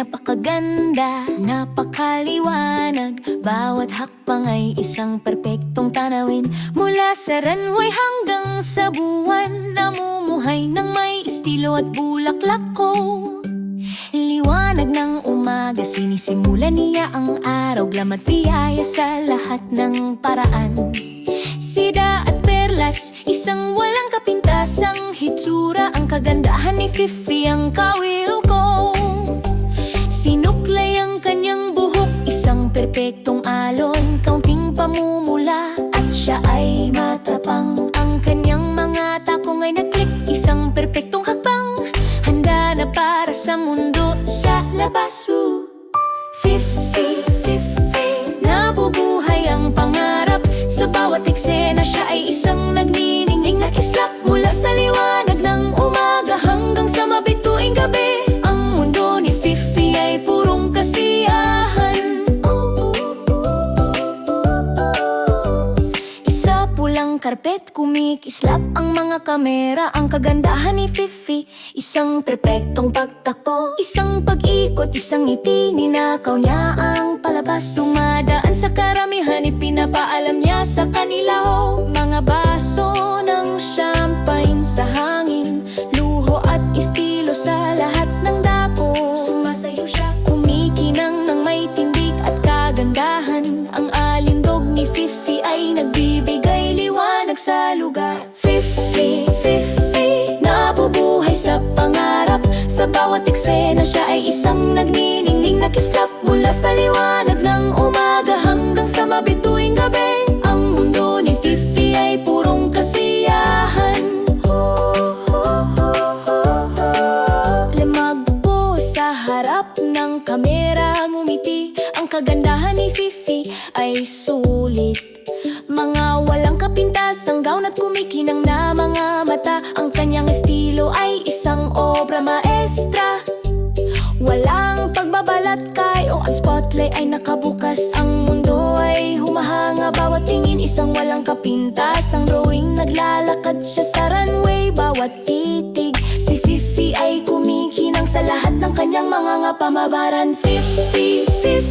Napakaganda, napakaliwanag. Bawat hakbang ay isang perpektong tanawin. Mula sa runway hanggang sa buwan Namumuhay ng may estilo at bulaklak ko. Liwanag ng umaga, sinisimula niya ang araw. Glamat biyaya sa lahat ng paraan. Sida at perlas, isang walang kapintasang hitsura. Ang kagandahan ni Fifi ang kawil Kaunting pamumula at siya ay matapang. Ang kanyang mga takong ay nagklik, isang perpektong hakbang. Handa na para sa mundo sa labas uh. Fifi, Fifi, nabubuhay ang pangarap. Sa bawat eksena siya ay isang nagniningning na kislap Mula sa liwanag pulang karpet, kumikislap ang mga kamera. Ang kagandahan ni Fifi, isang perpektong pagtakbo Isang pag-ikot, isang ngiti, ninakaw niya ang palabas. Dumadaan sa karamihan, ipinapaalam niya sa kanila. Oh, Mga baso ng champagne sa hangin Luho at estilo sa lahat ng dako. Sumasayaw siya, kumikinang ng may tindig at kagandahan. Ang bawat eksena siya ay isang nagniningning na kislap Mula sa liwanag ng umaga hanggang sa mabituing gabi. Ang mundo ni Fifi ay purong kasiyahan. Lamag po sa harap ng kamera Ngumiti. Ang kagandahan ni Fifi ay sulit. Mga walang kapintas ang gown at kumikinang na mga mata. Ang spotlight ay nakabukas. Ang mundo ay humahanga. Bawat tingin isang walang kapintas. Ang drawing naglalakad siya sa runway. Bawat titig Si Fifi ay kumikinang sa lahat ng kanyang mga nga Fifi, Fifi